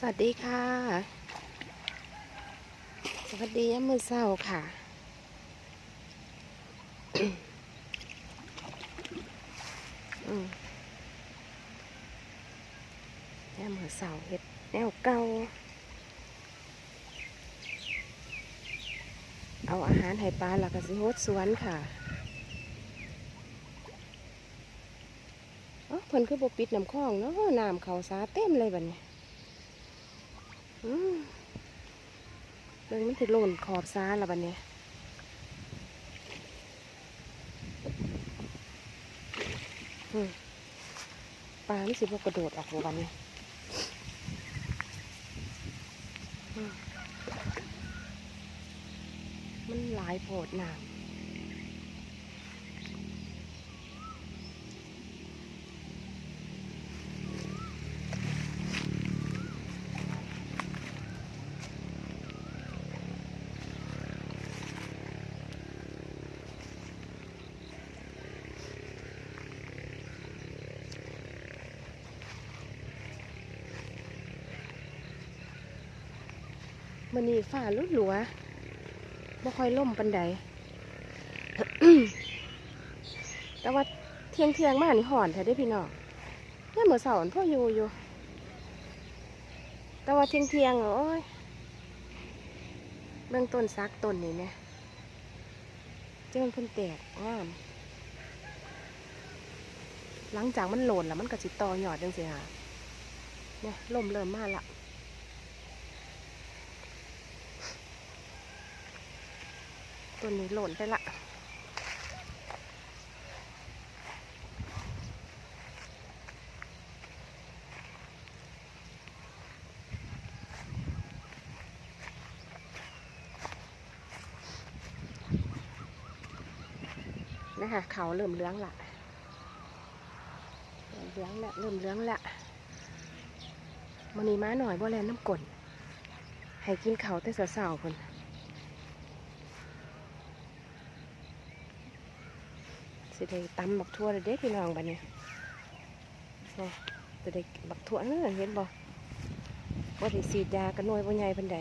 สวัสดีค่ะ สวัสดีมือเศร้าค่ะอืมยามมือเศร้าเฮ็ดแนวเก่าเอาอาหารให้ปลาแล้วก็สิโฮดสวนค่ะเอ๋อพิ่นคือบปิดน้ำคลองเนาะน้ำเขาสาเต็มเลยบัดนี้ เบิ่งมันสิหล่นขอบซ้าแล้วบัดนี้ปลาไมันสิบกระโดดออกบ่บัดนี้มันหลายโพดน้ำมั นนี่ฝ้าลุดหลัวบ่ค่อยล่มปันใดแต่ว่าเที่ยงเที่ยงๆมากนี่ห่อนแท้ได้พี่น้องเนี่ยเมื่อเสาร์พ่ออยู่อยู่ แต่ว่าเที่ยงเที่ยงโอ้ยเบื้องต้นซักต้นนี่เนี่ยเจ้ามันเพิ่นแตกงาม หลังจากมันโหล่นแล้วมันก็สิตอหยอดจังสิฮะเนี่ยลมเริ่มมาละ ตัวนี้หล่นไปละนะคะเขาเริ่มเลื้องละเริ่มเลื้องละเริ่มเลื้องละมันนี้ม้าหน่อยบ่แลนน้ำกลนให้กินเขาแต่สาวๆคน สิได้ตำบักทั่วเลยเด้พี่น้องบัดนี้นะจะได้บักทั่วเนื้อเห็นบ่ว่าได้สีดยากันหน่วยบ่ใหญ่ปานได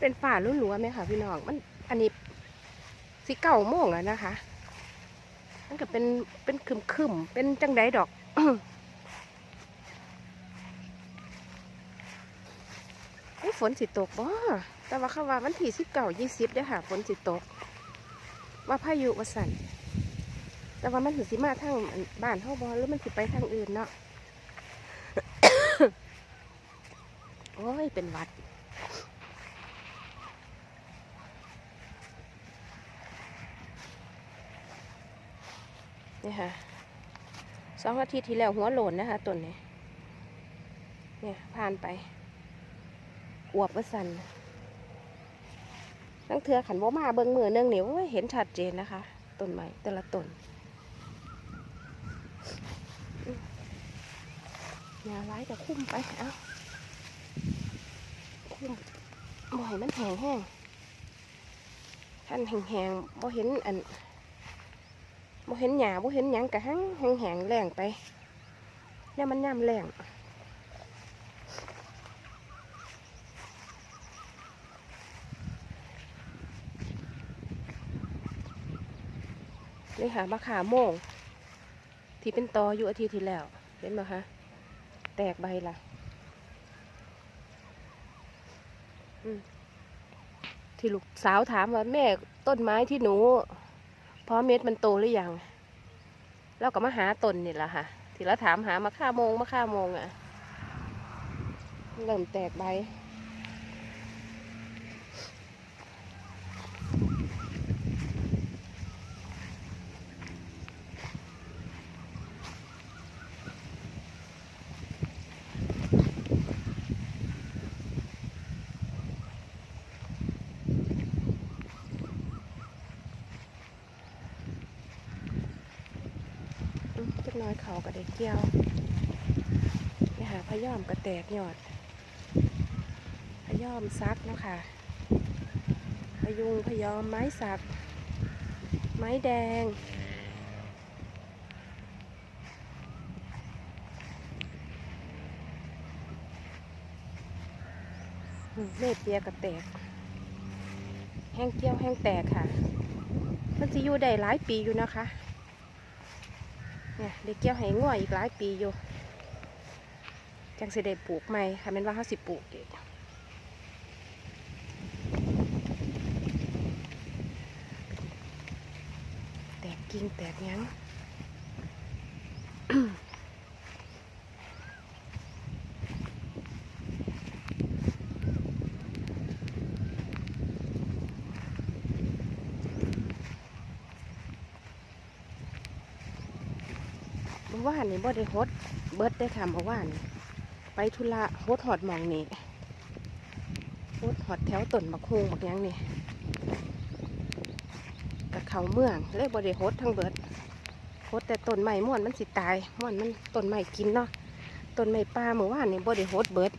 เป็นฝ่าลุ่นหัวไหมคะพี่น้องมันอันนี้สีเก่าโม่งแล้วนะคะมันก็เป็นเป็นคึมคึมๆเป็นจังไดดอกฝนสิตกบ่แต่ว่าเขาว่าวันที่สิบเก้ายี่สิบเด้อค่ะฝนสิตก ว่าพายุว่าสั่นแต่ว่ามันถึสิมาทางบ้านเฮาบ่หรือมันสิไปทางอื่นเนาะโอ้ยเป็นวัด นี่ค่ะสองอาทิตย์ที่แล้วหัวโหลนนะคะต้นนี้เนี่ยผ่านไปอวบว่าสันตั้งเทือขันบ่มาเบิงมือหนึงเนี่ยโอ้ยเห็นชัดเจนนะคะต้นไม้แต่ละต้นอย่าร้ายจะคุ้มไปเอาคุ้มบ่ให้มันแห้งแห้งท่านแห้งแห้งๆบ่เห็นอัน บ่เห็นหญ้าบ่เห็นหยังกะหังแห้งๆแรงไปเนี่ยมันย่ำแรงนี่ค่ะมะขามโมง ที่เป็นตออยู่อาทิตย์ที่แล้ว เห็นไหมคะ แตกใบละที่ลูกสาวถามว่าแม่ต้นไม้ที่หนู เพราะเม็ดมันโตหรือยังเราก็มาหาตนนี่แหละค่ะ ที่เราถามหามาค่าโมงมาค่าโมงอะ่ะเริ่มแตกใบ ได้เกี่ยวไปหาพะยอมกระแตกยอด พยอมซักนะคะพยุงพยอมไม้สัก ไม้แดงอืมเล็บเปียกระแตก แห้งเกี้ยวแห้งแตกค่ะ มันจะอยู่ได้หลายปีอยู่นะคะ เนี่ยได็กเกี้ยวให้ง่วยอีกหลายปีอยู่จังสิได้ปลูกใหม่ค่ะแม่นว่าเขาสิปลูกอีกแตกกิ่งแตกยัง วานนี่บ่ได้ฮดเบิดได้ค่ะเมื่อวานไปธุระฮดหอดมองนี่ฮดหอดแถวต้นบักฮุงบักยังนี่กับเขาเมืองเลยบ่ได้ฮดทั้งเบิดฮดแต่ต้นไม้ม่วนมันสิตายม่วนมันต้นไม้กินเนาะต้นไม้ป่าเมื่อวานนี่บ่ได้ฮดเบิด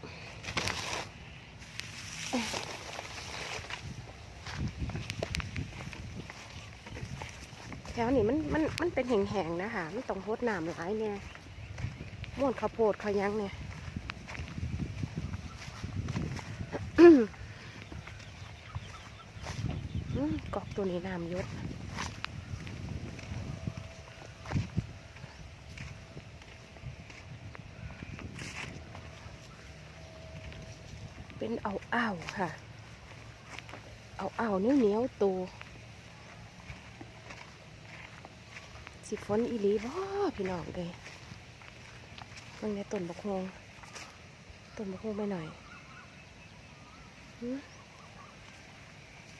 ถวนี้มันมันมันเป็นแห่งๆนะคะมันต้องฮดน้ำหลายเนี่ยม่วนข้าวโพดข้าวยังเนี่ยกอกตัวนี้น้ำยศเป็นเอาเอาค่ะ เอาเอาเนียวเหนียวตัว สิฝนอีหลีบ่พี่น้องเลยเบิ่งในต้นบกฮงต้นบกฮงไปหน่อย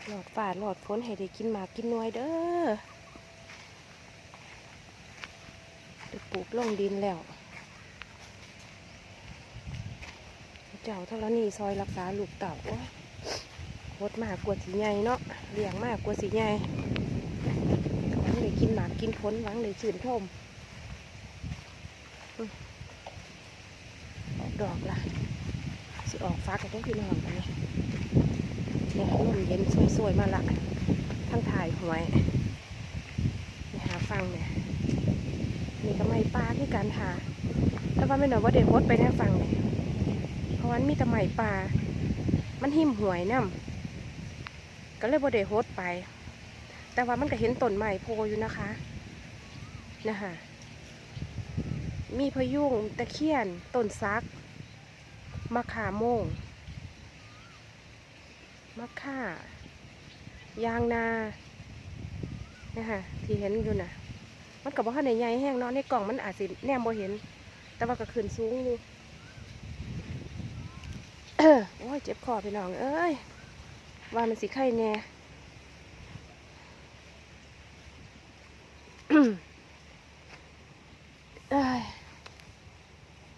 หลอดฝาดหลอดฝนให้ได้กินหมากกินน่วยเด้อได้ปลูกลงดินแล้ว เจ้าเท่านี้ซอยรักษาลูกเต่าโอ้ยโคตรมากกว่าสีใหญ่เนาะเลี้ยงมากกว่าสีใหญ่หวัง กินหมากกินผลหวังได้ชื่นชมอืมอกดอกละสิออกฟักกันได้พี่น้องกันนี่เนี่ยลมเย็นสวยๆมาละทั้งถ่ายหวยนี่หาฟังเนี่ยนี่ก็ไม่ปลาที่การหาแต่ว่าไม่หน่อยว่าเด็กวดไปแน่ฟังเลยเพราะวันมีแต่ไม้ปลามันหิมหวยน้ำก็เลยบ่ได้โฮดไป แต่ว่ามันก็เห็นต้นไม้โพอยู่นะคะนะคะมีพะยุงตะเคียนต้นซักมะขามโมงมะข่ายางนาเนี่ยค่ะที่เห็นอยู่น่ะมันกับว่าในใหญ่แห้งเนาะในกล่องมันอาจสิแนมบ่เห็น แต่ว่าก็ขึ้นสูงอยู่โอ้ยเจ็บคอพี่น้องเอ้ยว่ามันสิไข่แน่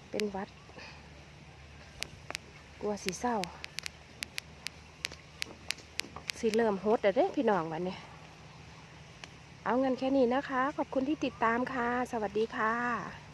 เป็นวัด กลัวสีเศร้า สีเริ่มโฮดแต่เด้พี่น้องวันนี้เอาเงินแค่นี้นะคะ ขอบคุณที่ติดตามค่ะ สวัสดีค่ะ